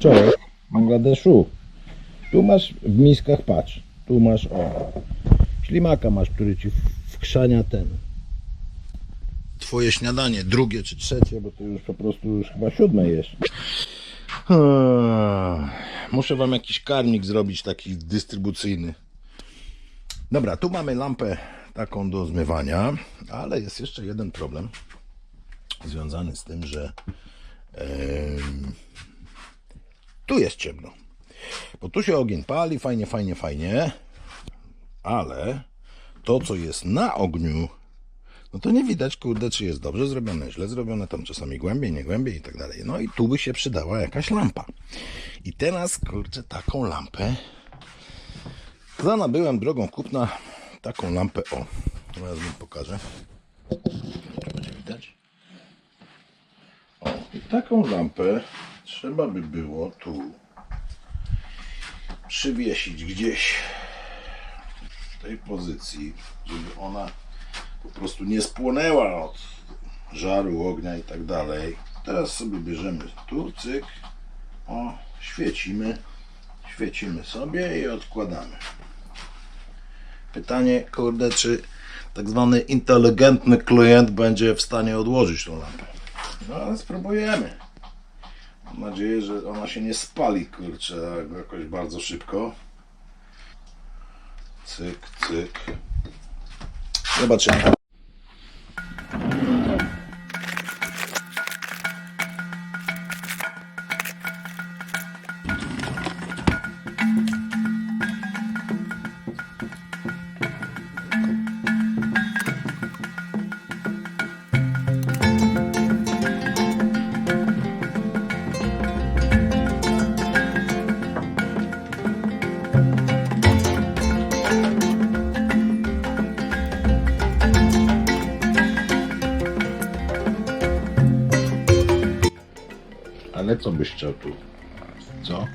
wczoraj w Bangladeszu. Tu masz w miskach, patrz. Tu masz, o. Ślimaka masz, który ci wkrzania ten. Twoje śniadanie, drugie czy trzecie, bo to już po prostu już chyba siódme jest. Muszę wam jakiś karmik zrobić taki dystrybucyjny. Dobra, tu mamy lampę taką do zmywania, ale jest jeszcze jeden problem związany z tym, że tu jest ciemno. Bo tu się ogień pali, fajnie, fajnie, fajnie, ale to, co jest na ogniu, no to nie widać, kurde, czy jest dobrze zrobione, źle zrobione, tam czasami głębiej, nie głębiej i tak dalej. No i tu by się przydała jakaś lampa. I teraz, kurczę, taką lampę zanabyłem drogą kupna taką lampę, o, teraz wam pokażę. Czy będzie widać? O, taką lampę trzeba by było tu przywiesić gdzieś w tej pozycji, żeby ona po prostu nie spłonęła od żaru, ognia i tak dalej. Teraz sobie bierzemy tu, cyk, o, świecimy, świecimy sobie i odkładamy. Pytanie, kurde, czy tak zwany inteligentny klient będzie w stanie odłożyć tą lampę. No ale spróbujemy. Mam nadzieję, że ona się nie spali, kurczę, jakoś bardzo szybko. Cyk, cyk. Zobaczymy. Ale co byś chciał tu? Co?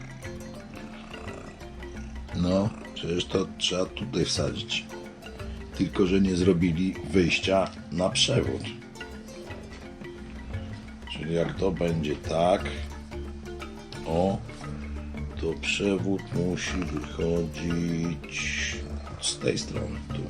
No, przecież to trzeba tutaj wsadzić. Tylko, że nie zrobili wyjścia na przewód. Czyli jak to będzie tak, o, to przewód musi wychodzić z tej strony tu.